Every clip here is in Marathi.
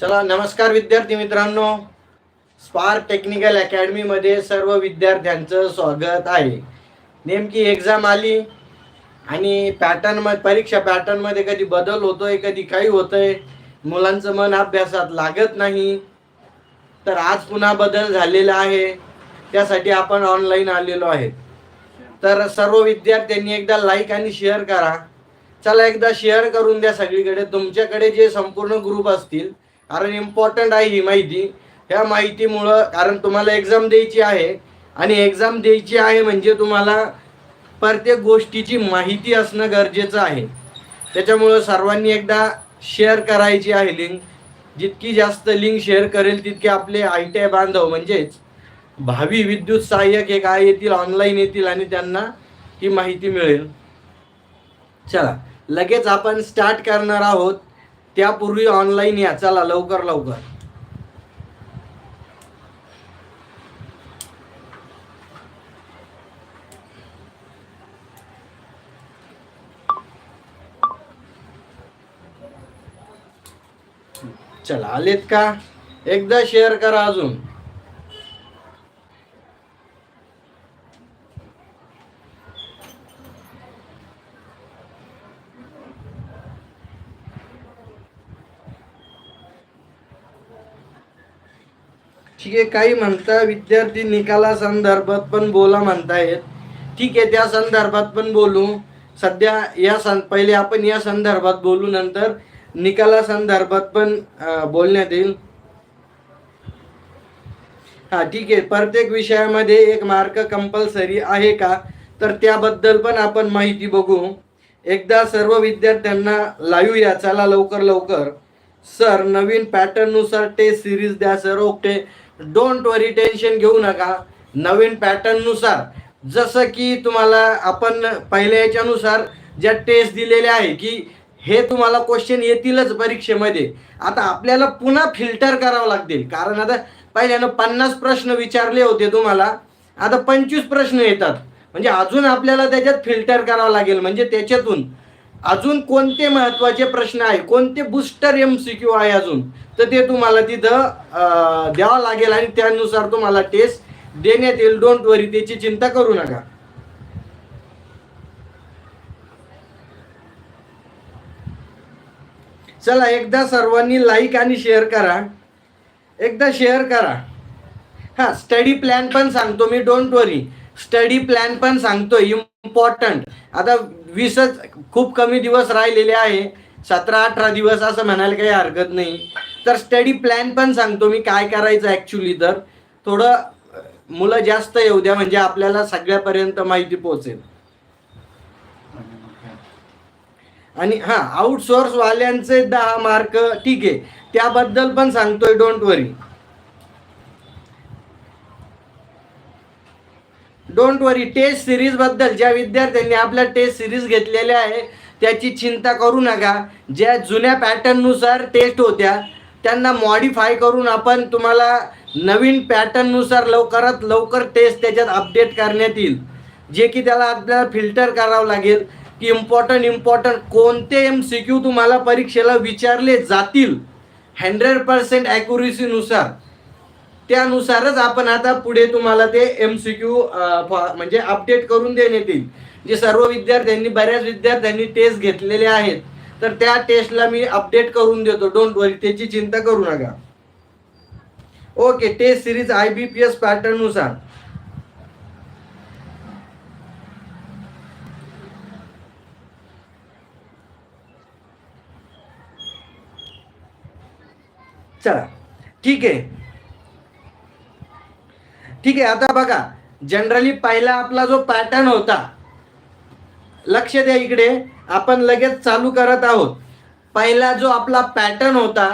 चला नमस्कार विद्यार्थी मित्रांनो. स्पार टेक्निकल अकॅडमीमध्ये सर्व विद्यार्थ्यांचं स्वागत आहे. नेमकी एक्झाम आली आणि पॅटर्नमध्ये परीक्षा पॅटर्नमध्ये कधी बदल होतोय कधी काही होतंय मुलांचं मन अभ्यासात लागत नाही. तर आज पुन्हा बदल झालेला आहे. त्यासाठी आपण ऑनलाईन आलेलो आहे तर सर्व विद्यार्थ्यांनी एकदा लाईक आणि शेअर करा. चला एकदा शेअर करून द्या सगळीकडे. तुमच्याकडे जे संपूर्ण ग्रुप असतील कारण इम्पॉर्टंट आहे ही माहिती. ह्या माहितीमुळं कारण तुम्हाला एक्झाम द्यायची आहे. आणि एक्झाम द्यायची आहे म्हणजे तुम्हाला प्रत्येक गोष्टीची माहिती असणं गरजेचं आहे. त्याच्यामुळं सर्वांनी एकदा शेअर करायची आहे लिंक जितकी जास्त लिंक शेअर करेल तितके आपले आय टी आय बांधव म्हणजेच भावी विद्युत सहाय्यक हे काय येतील ऑनलाईन येतील आणि त्यांना ही माहिती मिळेल. चला लगेच आपण स्टार्ट करणार आहोत. त्यापूर्वी ऑनलाईन या. चला लवकर लवकर. चला आलेत का? एकदा शेअर करा अजून. ठीक आहे काही म्हणता विद्यार्थी निकाला संदर्भात पण बोला म्हणतायत. ठीक आहे त्या संदर्भात पण बोलू. सध्या या सं पहिले आपण या संदर्भात बोलू नंतर निकाला संदर्भात पण बोलण्यात येईल. हा ठीक आहे. प्रत्येक विषयामध्ये एक मार्क कंपल्सरी आहे का? तर त्याबद्दल पण आपण माहिती बघू. एकदा सर्व विद्यार्थ्यांना लाईव्ह या चला लवकर लवकर. सर नवीन पॅटर्ननुसार टेस्ट सिरीज द्या. Sir okay. Don't worry tension घेऊ नका. नवीन पॅटर्ननुसार जसं की तुम्हाला आपण पहिल्या याच्यानुसार ज्या टेस्ट दिलेल्या आहे की हे तुम्हाला क्वेश्चन येतीलच परीक्षेमध्ये. आता आपल्याला पुन्हा फिल्टर करावं लागतील. कारण आता पहिल्यानं पन्नास प्रश्न विचारले होते तुम्हाला. आता पंचवीस प्रश्न येतात. म्हणजे अजून आपल्याला त्याच्यात फिल्टर करावं लागेल. म्हणजे त्याच्यातून अजून कोणते महत्त्वाचे प्रश्न आहे? कोणते बुस्टर एम सी क्यू आहे अजून? तर ते तुम्हाला तिथं द्यावं लागेल आणि त्यानुसार तुम्हाला टेस्ट देण्यात येईल. डोंट वरी त्याची चिंता करू नका. चला एकदा सर्वांनी लाईक आणि शेअर करा. एकदा शेअर करा. हां स्टडी प्लॅन पण सांगतो मी डोंट वरी स्टडी प्लॅन पण सांगतो इम्पॉर्टंट आता वीसच खूप कमी दिवस राहिलेले आहे. सतरा अठरा दिवस असं म्हणायला काही हरकत नाही. तर स्टडी प्लॅन पण सांगतो मी काय करायचं ॲक्च्युली तर. थोडं मुलं जास्त येऊ द्या म्हणजे आपल्याला सगळ्यापर्यंत माहिती पोहोचेल. आणि हा आउटसोर्स वाल्यांचे दहा मार्क ठीक आहे. त्याबद्दल पण सांगतोय don't worry don't worry test सिरीजबद्दल ज्या विद्यार्थ्यांनी आपल्या टेस्ट सिरीज घेतलेल्या आहे त्याची चिंता करू नका. ज्या जुन्या पॅटर्ननुसार टेस्ट होत्या त्यांना मॉडीफाय करून आपण तुम्हाला नवीन पॅटर्ननुसार लवकरात लवकर टेस्ट त्याच्यात अपडेट करण्यात येईल. जे की त्याला आपल्याला फिल्टर करावं लागेल. की इम्पॉर्टंट इम्पॉर्टंट कोणते एम सी क्यू तुम्हाला परीक्षेला विचारले जातील? हंड्रेड पर्सेंट ॲक्युरेसीनुसार त्यानुसारच आपण आता पुढे तुम्हाला ते एम सी क्यू म्हणजे अपडेट करून देण्यात येईल. जे सर्व विद्यार्थ्यांनी बऱ्याच विद्यार्थ्यांनी टेस्ट घेतलेले आहेत. तर त्या टेस्टला मी अपडेट करून देतो. डोंट वरी त्याची चिंता करू नका. Okay test series I B P S पॅटर्ननुसार चला. ठीक आहे. ठीक आहे आता बघा. जनरली पहिला आपला जो पॅटर्न होता लक्ष द्या इकडे. आपण लगेच चालू करत आहोत. पहिला जो आपला पॅटर्न होता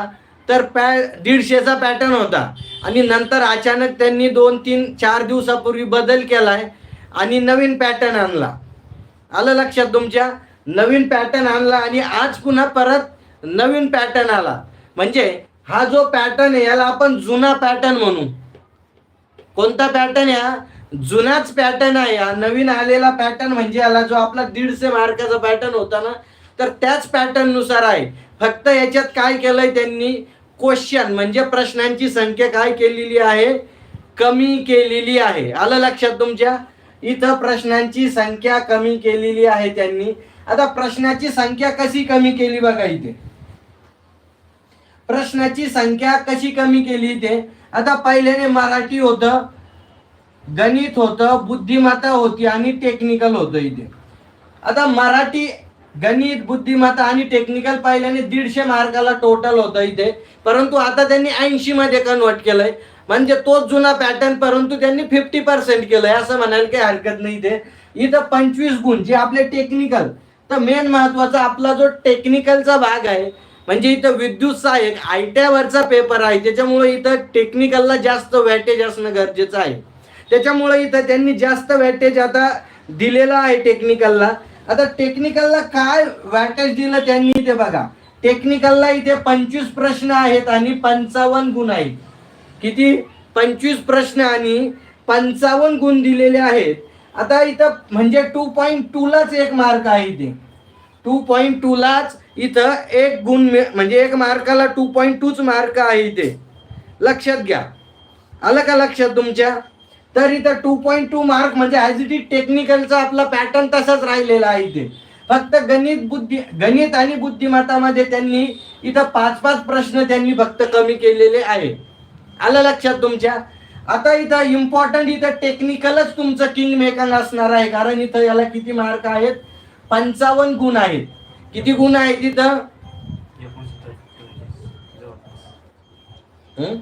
तर पॅ दीडशेचा पॅटर्न होता. आणि नंतर अचानक त्यांनी दोन तीन चार दिवसापूर्वी बदल केलाय आणि नवीन पॅटर्न आणला. आलं लक्षात तुमच्या? नवीन पॅटर्न आणला आणि आज पुन्हा परत नवीन पॅटर्न आला. म्हणजे हा जो पॅटर्न आहे याला आपण जुना पॅटर्न म्हणू. कोणता पॅटर्न या? जुनाच पॅटर्न आहे हा. नवीन आलेला पॅटर्न म्हणजे याला जो आपला दीडशे मार्काचा पॅटर्न होता ना तर त्याच पॅटर्ननुसार आहे. फक्त याच्यात काय केलंय त्यांनी? क्वेश्चन म्हणजे प्रश्नांची संख्या काय केलेली आहे? कमी केलेली आहे. आलं लक्षात तुमच्या? इथं प्रश्नांची संख्या कमी केलेली आहे त्यांनी. आता प्रश्नाची संख्या कशी कमी केली बघा इथे. प्रश्नाची संख्या कशी कमी केली इथे आता पहिल्याने मराठी होतं गणित होतं बुद्धिमत्ता होती आणि टेक्निकल होतं इथे. आता मराठी गणित बुद्धिमत्ता आणि टेक्निकल पहिल्याने दीडशे मार्काला टोटल होतं इथे. परंतु आता त्यांनी ऐंशी मध्ये कन्वर्ट केलंय. म्हणजे तोच जुना पॅटर्न परंतु त्यांनी फिफ्टी पर्सेंट केलंय. असं म्हणायला काही हरकत नाही इथे. इथं पंचवीस गुण जे आपले टेक्निकल तर मेन महत्त्वाचा आपला जो टेक्निकलचा भाग आहे म्हणजे इथं विद्युत सहाय्यक आयट्यावरचा पेपर आहे. त्याच्यामुळे इथं टेक्निकलला जास्त वॅटेज असणं गरजेचं आहे. त्याच्यामुळे इथं त्यांनी जास्त वॅटेज आता दिलेलं आहे टेक्निकलला आता टेक्निकलला काय वॅटेज दिलं त्यांनी इथे बघा. टेक्निकलला इथे पंचवीस प्रश्न आहेत आणि पंचावन्न गुण आहेत. किती? पंचवीस प्रश्न आणि पंचावन्न गुण दिलेले आहेत. आता इथं म्हणजे टू पॉईंट टूलाच एक मार्क आहे इथे. टू पॉईंट टूलाच इथं एक गुण म्हणजे एक मार्काला टू पॉईंट टूच मार्क आहे इथे. लक्षात घ्या. आलं का लक्षात तुमच्या? तर इथं टू पॉईंट टू मार्क म्हणजे ॲज इट इज टेक्निकलचा आपला पॅटर्न तसाच राहिलेला आहे इथे. फक्त गणित बुद्धी गणित आणि बुद्धिमत्तामध्ये त्यांनी इथं पाच पाच प्रश्न त्यांनी फक्त कमी केलेले आहे आलं लक्षात तुमच्या? आता इथं इम्पॉर्टंट इथं टेक्निकलच तुमचं किंग मेकन असणार आहे कारण इथं याला किती मार्क आहेत? पंचावन्न गुण आहेत. किती गुण आहेत इथं हं?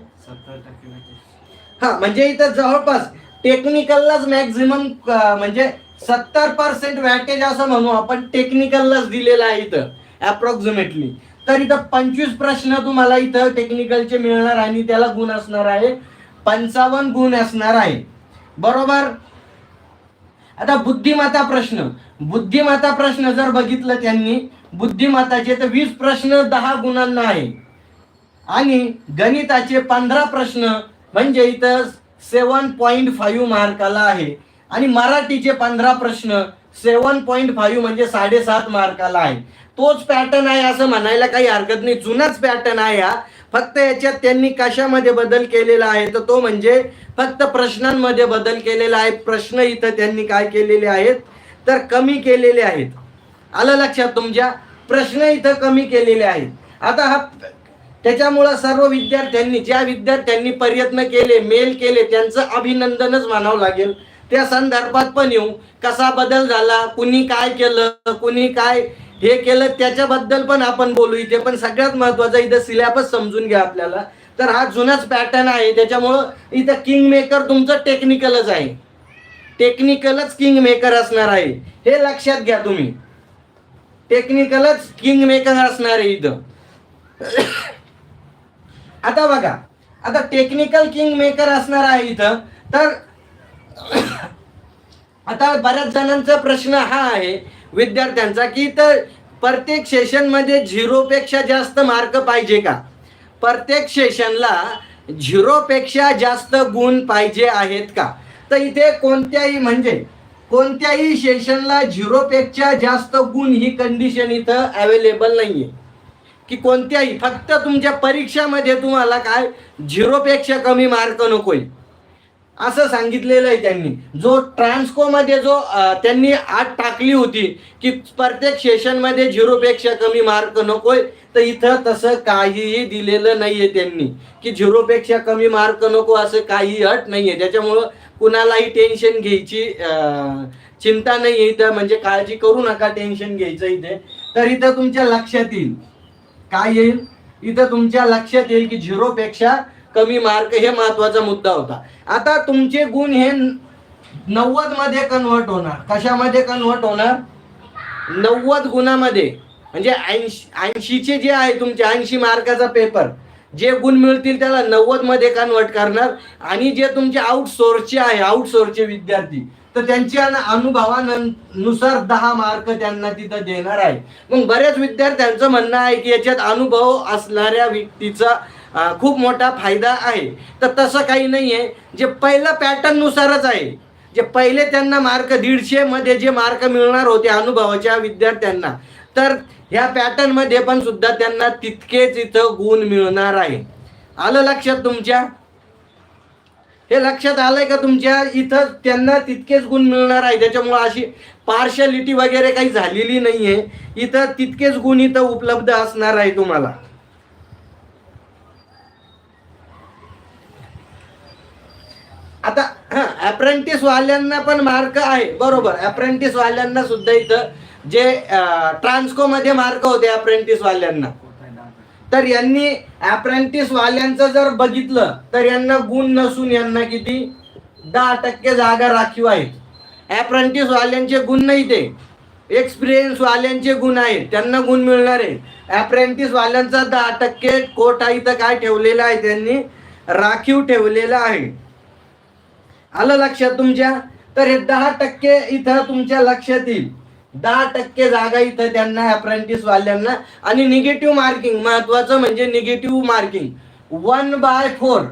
हा म्हणजे इथं जवळपास टेक्निकललाच मॅक्झिमम म्हणजे सत्तर पर्सेंट वॅटेज असं म्हणू आपण टेक्निकललाच दिलेलं आहे इथं अप्रॉक्सिमेटली तर इथं पंचवीस प्रश्न तुम्हाला इथं टेक्निकलचे मिळणार आणि त्याला गुण असणार आहे. पंचावन्न गुण असणार आहे. बरोबर? आता बुद्धिमाता प्रश्न. बुद्धिमाता प्रश्न जर बघितलं त्यांनी बुद्धिमताचे तर वीस प्रश्न दहा गुणांना आहे. आणि गणिताचे पंधरा प्रश्न म्हणजे इथं सेवन पॉईंट फाईव्ह मार्काला आहे. आणि मराठीचे पंधरा प्रश्न सेवन पॉईंट फाईव्ह म्हणजे साडेसात मार्काला आहे. तोच पॅटर्न आहे असं म्हणायला काही हरकत नाही. जुनाच पॅटर्न आहे हा. फक्त याच्यात त्यांनी कशामध्ये बदल केलेला आहे? तर तो म्हणजे फक्त प्रश्नांमध्ये बदल केलेला आहे. प्रश्न इथं त्यांनी काय केलेले आहेत? तर कमी केलेले आहेत. आलं लक्षात तुमच्या? प्रश्न इथं कमी केलेले आहेत. आता हा त्याच्यामुळं सर्व विद्यार्थ्यांनी ज्या विद्यार्थ्यांनी प्रयत्न केले मेल केले त्यांचं अभिनंदनच मानावं लागेल. त्या संदर्भात पण येऊ. कसा बदल झाला? कुणी काय केलं? कुणी काय हे केलं त्याच्याबद्दल पण आपण बोलू. इथे पण सगळ्यात महत्वाचं इथं सिलेबस समजून घ्या आपल्याला. तर हा जुनाच पॅटर्न आहे. त्याच्यामुळं इथं किंग मेकर तुमचं टेक्निकलच आहे. टेक्निकलच किंग मेकर असणार आहे. हे लक्षात घ्या तुम्ही. टेक्निकलच किंग मेकर असणार आहे इथं. आता बघा. आता टेक्निकल किंग मेकर असणार आहे इथं. तर आता बऱ्याच जणांचा प्रश्न हा आहे. विद्यार्थ्यांचा की तर प्रत्येक सेशनमध्ये झिरोपेक्षा जास्त मार्क पाहिजे का? प्रत्येक सेशनला झिरोपेक्षा जास्त गुण पाहिजे आहेत का? तर इथे कोणत्याही म्हणजे कोणत्याही सेशनला झिरोपेक्षा जास्त गुण ही कंडिशन इथं अवेलेबल नाही आहे की कोणत्याही फक्त तुमच्या परीक्षामध्ये तुम्हाला काय झिरोपेक्षा कमी मार्क नकोय. असं सांगितलेलं आहे त्यांनी. जो ट्रान्सकोमध्ये जो त्यांनी आत टाकली होती की प्रत्येक सेशनमध्ये झिरोपेक्षा कमी मार्क नकोय तर इथं तसं काहीही दिलेलं नाहीये त्यांनी. की झिरोपेक्षा कमी मार्क नको असं काही अट नाहीये. त्याच्यामुळं कुणालाही टेन्शन घ्यायची चिंता नाही आहे इथं. म्हणजे काळजी करू नका टेन्शन घ्यायचं इथे. तर इथं तुमच्या लक्षात येईल. काय येईल? इथं तुमच्या लक्षात येईल की झिरोपेक्षा कमी मार्क हे महत्त्वाचा मुद्दा होता. आता तुमचे गुण हे नव्वदमध्ये कन्वर्ट होणार. कशामध्ये कन्वर्ट होणार? नव्वद गुणामध्ये. म्हणजे ऐंशी ऐंशीचे जे आहे तुमचे ऐंशी मार्काचा पेपर जे गुण मिळतील त्याला नव्वदमध्ये कन्वर्ट करणार. आणि जे तुमचे आउटसोर्सचे आहे आउटसोर्सचे विद्यार्थी तर त्यांच्या अनुभवानुसार दहा मार्क त्यांना तिथं देणार आहे. मग बऱ्याच विद्यार्थ्यांचं म्हणणं आहे की याच्यात अनुभव असणाऱ्या व्यक्तीचा खूप मोठा फायदा आहे. तर तसं काही नाही आहे जे पहिलं पॅटर्ननुसारच आहे. जे पहिले त्यांना मार्क दीडशेमध्ये जे मार्क मिळणार होते अनुभवाच्या विद्यार्थ्यांना तर ह्या पॅटर्नमध्ये पण सुद्धा त्यांना तितकेच इथं गुण मिळणार आहे. आलं लक्षात तुमच्या? हे लक्षात आलंय का तुमच्या? इथं त्यांना तितकेच गुण मिळणार आहे. त्याच्यामुळं अशी पार्शलिटी वगैरे काही झालेली नाही आहे इथं तितकेच गुण इथं उपलब्ध असणार आहे तुम्हाला. आता अप्रेंटिस वाल्यांना पण मार्क आहे. बरोबर अप्रेंटिस वाल्यांना सुद्धा इथं जे ट्रान्सको मध्ये मार्क होते अप्रेंटिस वाल्यांना. तर यांनी अप्रेंटिस वाल्यांचं जर बघितलं तर यांना गुण नसून यांना किती? दहा टक्के जागा राखीव आहेत. अप्रेंटिस वाल्यांचे गुण नाही ते. एक्सपिरियन्स वाल्यांचे गुण आहेत. त्यांना गुण मिळणार आहे. अप्रेंटिस वाल्यांचा दहा टक्के कोटा इथं काय ठेवलेला आहे त्यांनी? राखीव ठेवलेला आहे. आलं लक्षात तुमच्या? तर हे दहा टक्के इथं तुमच्या लक्षात येईल. दहा टक्के जागा इथं त्यांना अप्रेंटिस वाल्यांना. आणि निगेटिव्ह मार्किंग महत्वाचं म्हणजे negative marking one by four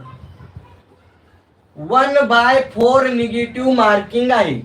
one by four negative marking आहे.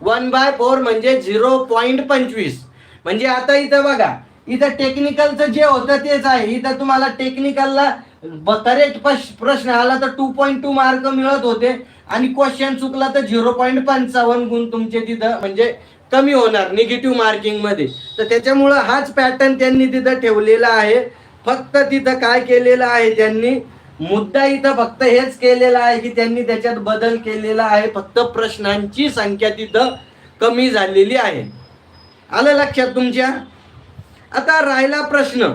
वन बाय फोर म्हणजे झिरो पॉईंट पंचवीस. म्हणजे आता इथं बघा इथं टेक्निकलचं जे होतं तेच आहे. इथं तुम्हाला टेक्निकलला करेक्ट प्रश्न आला तर टू पॉईंट टू मार्क मिळत होते. आणि क्वेश्चन चुकला तर झिरो पॉईंट पंचावन्न गुण तुमचे तिथं म्हणजे कमी होणार निगेटिव्ह मार्किंगमध्ये. तर त्याच्यामुळं हाच पॅटर्न त्यांनी तिथं ठेवलेला आहे. फक्त तिथं काय केलेलं आहे त्यांनी मुद्दा इथं फक्त हेच केलेला आहे की त्यांनी त्याच्यात बदल केलेला आहे. फक्त प्रश्नांची संख्या तिथं कमी झालेली आहे. आलं लक्षात तुमच्या? आता राहिला प्रश्न.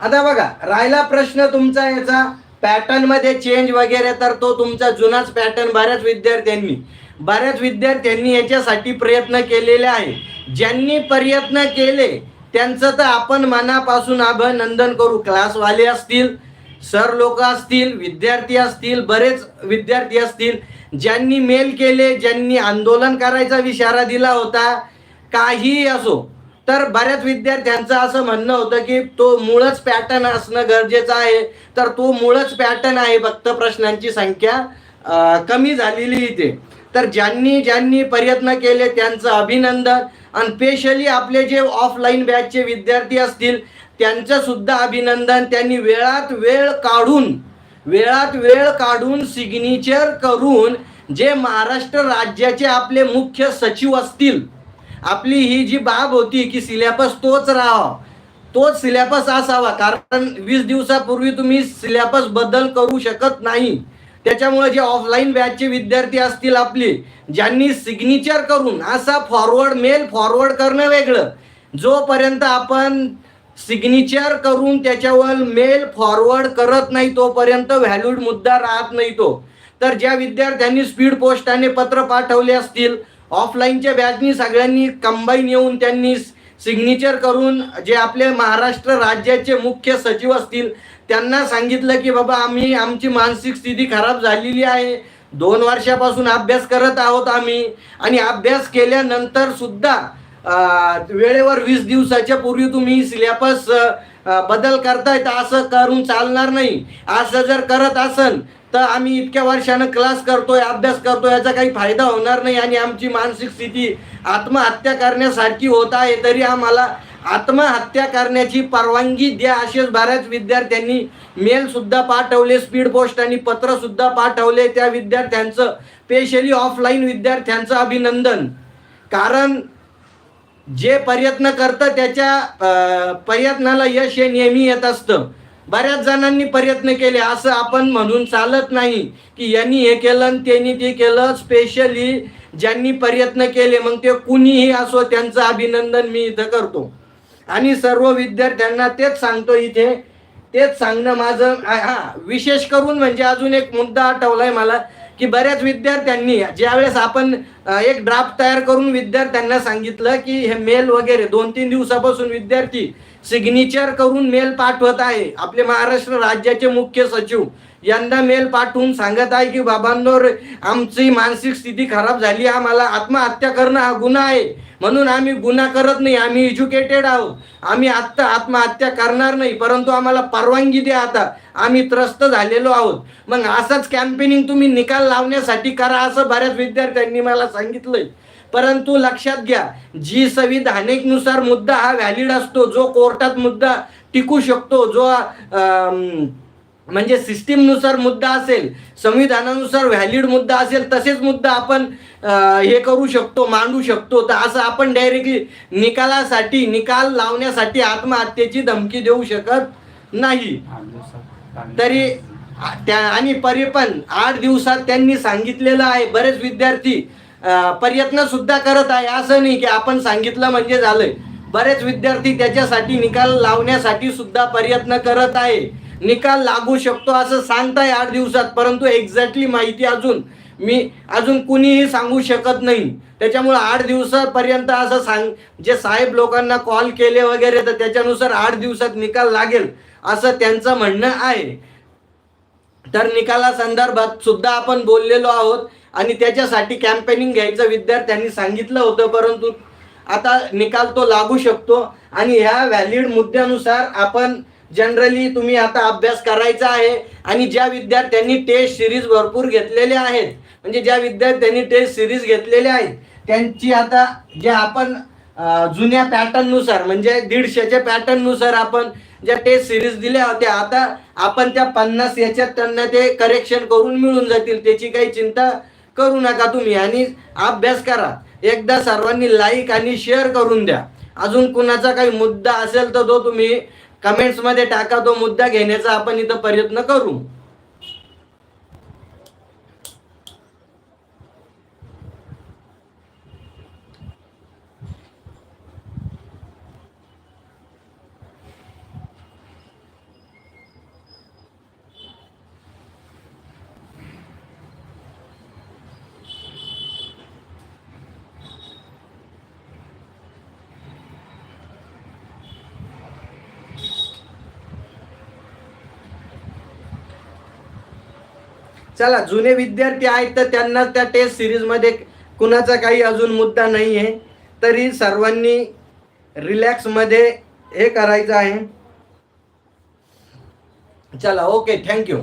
आता बघा राहिला प्रश्न तुमचा याचा. पॅटर्नमध्ये चेंज वगैरे तर तो तुमचा जुनाच पॅटर्न बऱ्याच विद्यार्थ्यांनी. बऱ्याच विद्यार्थ्यांनी याच्यासाठी प्रयत्न केलेले आहे. ज्यांनी प्रयत्न केले त्यांचं तर आपण मनापासून अभिनंदन करू. क्लासवाले असतील सर लोक असतील विद्यार्थी असतील बरेच विद्यार्थी असतील. ज्यांनी मेल केले ज्यांनी आंदोलन करायचा इशारा दिला होता काही असो. तर बऱ्याच विद्यार्थ्यांचं असं म्हणणं होतं की तो मूळच पॅटर्न असणं गरजेचं आहे. तर तो मूळच पॅटर्न आहे फक्त प्रश्नांची संख्या कमी झालेली इथे. तर ज्यांनी ज्यांनी प्रयत्न केले त्यांचं अभिनंदन. आणि स्पेशली आपले जे ऑफलाईन बॅचचे विद्यार्थी असतील त्यांचं सुद्धा अभिनंदन. त्यांनी वेळात वेळ काढून वेळात वेळ काढून सिग्नेचर करून जे महाराष्ट्र राज्याचे आपले मुख्य सचिव असतील आपली ही जी बाब होती की सिलेबस तोच राहावा तोच सिलेबस असावा. कारण वीस दिवसापूर्वी तुम्ही सिलेबस बदल करू शकत नाही. त्याच्यामुळे जे ऑफलाईन बॅचचे विद्यार्थी असतील आपले ज्यांनी सिग्नेचर करून असा फॉरवर्ड मेल फॉरवर्ड करणं वेगळं. जोपर्यंत आपण सिग्नेचर करून त्याच्यावर मेल फॉरवर्ड करत नाही तोपर्यंत व्हॅल्यूड मुद्दा राहत नाही तो. तर ज्या विद्यार्थ्यांनी स्पीड पोस्टाने पत्र पाठवले असतील ऑफलाईनच्या बॅचनी सगळ्यांनी कंबाईन येऊन त्यांनी सिग्नेचर करून जे आपले महाराष्ट्र राज्याचे मुख्य सचिव असतील त्यांना सांगितलं की बाबा आम्ही आमची मानसिक स्थिती खराब झालेली आहे. दोन वर्षापासून अभ्यास करत आहोत आम्ही. आणि अभ्यास केल्यानंतर सुद्धा वेळेवर वीस दिवसाच्या पूर्वी तुम्ही सिलेबस बदल करतायत असं करून चालणार नाही. असं जर करत असन तर आम्ही इतक्या वर्षानं क्लास करतोय अभ्यास करतोय याचा काही फायदा होणार नाही आणि आमची मानसिक स्थिती आत्महत्या करण्यासारखी होत आहे तरी आम्हाला आत्महत्या करण्याची परवानगी द्या असेच बऱ्याच विद्यार्थ्यांनी मेल सुद्धा पाठवले स्पीड पोस्ट आणि पत्र सुद्धा पाठवले त्या विद्यार्थ्यांचं स्पेशली ऑफलाईन विद्यार्थ्यांचं अभिनंदन. कारण जे प्रयत्न करतं त्याच्या प्रयत्नाला यश हे नेहमी येत असतं. बऱ्याच जणांनी प्रयत्न केले. असं आपण म्हणून चालत नाही की यांनी हे केलं आणि त्यांनी ते केलं. स्पेशली ज्यांनी प्रयत्न केले मग ते कुणीही असो त्यांचं अभिनंदन मी इथं करतो. आणि सर्व विद्यार्थ्यांना तेच सांगतो इथे. तेच सांगणं माझं हा. विशेष करून म्हणजे अजून एक मुद्दा आठवलाय मला. की बऱ्याच विद्यार्थ्यांनी ज्यावेळेस आपण एक ड्राफ्ट तयार करून विद्यार्थ्यांना सांगितलं की हे मेल वगैरे दोन तीन दिवसापासून विद्यार्थी सिग्नेचर करून मेल पाठवत आहे. आपले महाराष्ट्र राज्याचे मुख्य सचिव यंदा मेल पाठवून सांगत आहे की बाबांवर आमची मानसिक स्थिती खराब झाली आम्हाला आत्महत्या करणं हा गुन्हा आहे. म्हणून आम्ही गुन्हा करत नाही. आम्ही एज्युकेटेड आहोत. आम्ही आत्ता आत्महत्या करणार नाही. परंतु आम्हाला परवानगी द्या आता. आम्ही त्रस्त झालेलो आहोत. मग असंच कॅम्पेनिंग तुम्ही निकाल लावण्यासाठी करा असं बऱ्याच विद्यार्थ्यांनी मला सांगितलंय. परंतु लक्षात घ्या जी संविधानिकनुसार मुद्दा हा व्हॅलिड असतो जो कोर्टात मुद्दा टिकू शकतो जो अं, म्हणजे सिस्टीमनुसार मुद्दा असेल संविधानानुसार व्हॅलिड मुद्दा असेल तसेच मुद्दा आपण हे करू शकतो मांडू शकतो. तर असं आपण डायरेक्टली निकालासाठी निकाल लावण्यासाठी आत्महत्येची धमकी देऊ शकत नाही. तरी त्या आणि परी पण आठ दिवसात त्यांनी सांगितलेलं आहे. बरेच विद्यार्थी प्रयत्न सुद्धा करत आहे. असं नाही की आपण सांगितलं म्हणजे झालंय. बरेच विद्यार्थी त्याच्यासाठी निकाल लावण्यासाठी सुद्धा प्रयत्न करत आहे. निकाल लागू शकतो असं सांगताय आठ दिवसात परंतु एक्झॅक्टली माहिती अजून मी अजून कुणीही सांगू शकत नाही. त्याच्यामुळं आठ दिवसापर्यंत असं सांग जे साहेब लोकांना कॉल केले वगैरे तर त्याच्यानुसार आठ दिवसात निकाल लागेल असं त्यांचं म्हणणं आहे. तर निकाला संदर्भात सुद्धा आपण बोललेलो आहोत आणि त्याच्यासाठी कॅम्पेनिंग घ्यायचं विद्यार्थ्यांनी सांगितलं होतं परंतु आता निकाल तो लागू शकतो आणि ह्या व्हॅलिड मुद्द्यानुसार आपण जनरली तुम्ही आता अभ्यास करायचा आहे आणि ज्या विद्यार्थ्यांनी टेस्ट सिरीज भरपूर घेतलेल्या आहेत म्हणजे ज्या विद्यार्थ्यांनी टेस्ट सिरीज घेतलेल्या आहेत त्यांची आता जे आपण जुन्या पॅटर्ननुसार म्हणजे दीडशेच्या पॅटर्ननुसार आपण ज्या टेस्ट सिरीज दिल्या होत्या आता आपण त्या पन्नास याच्यात त्यांना ते करेक्शन करून मिळून जातील त्याची काही चिंता करू नका तुम्ही. आणि अभ्यास करा. एकदा सर्वांनी लाईक आणि शेअर करून द्या. अजून कुणाचा काही मुद्दा असेल तर तो तुम्ही कमेंट्समध्ये टाका तो मुद्दा घेण्याचा आपण इथं प्रयत्न करू. चला जुने विद्यार्थी आहेत तर त्यांना त्या टेस्ट सिरीजमध्ये कुणाचा काही अजून मुद्दा नाही आहे तरी सर्वांनी रिलॅक्समध्ये हे करायचं आहे. चला ओके थँक्यू